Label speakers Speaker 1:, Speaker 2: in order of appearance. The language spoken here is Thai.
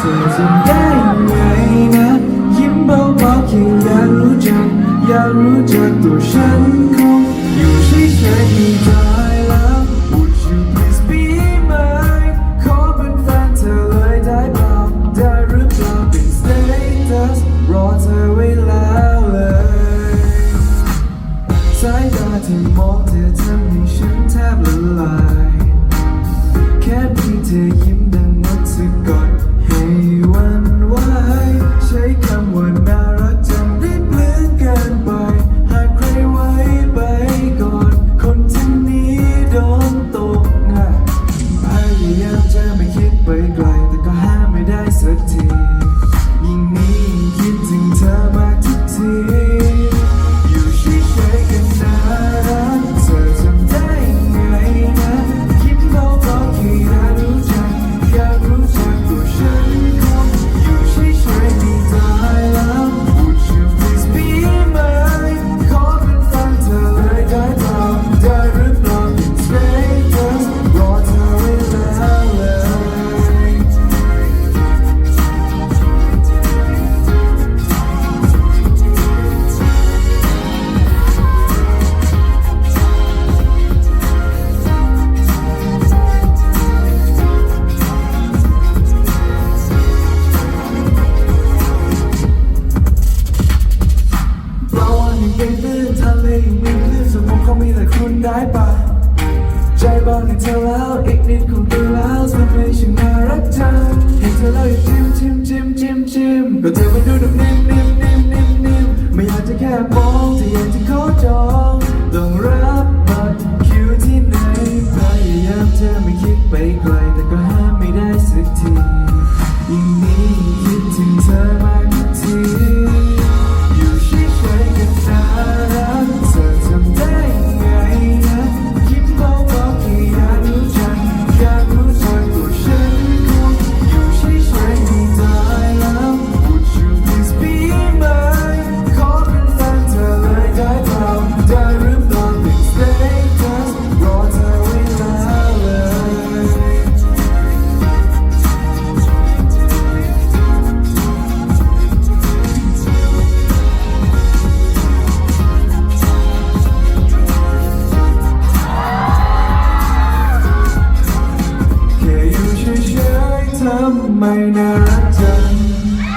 Speaker 1: ธอจะได้ไหนะยิ้มเบาๆแค่ยารู้จักยารู้จักตัวฉัน ยังลื่นทะเลยังมีคลื่นสมองเขามีแต่คุณได้ไปใจบอกให้เธอแล้วอีกนิดคงดูแล้วทำไมฉันมารักเธอเห็นเธอแล้วอยากจิ้มจิ้มจิ้มจิ้มจิ้มก็เธอมันดูนุ่มนิ่มนิ่มนิ่มนิ่มนิ่มไม่อยากจะแค่มองแต่อยากจะขอจองต้องรับบัตรคิวที่ไหนพยายามเธอไม่คิดไปไกล ไม่น่าจำ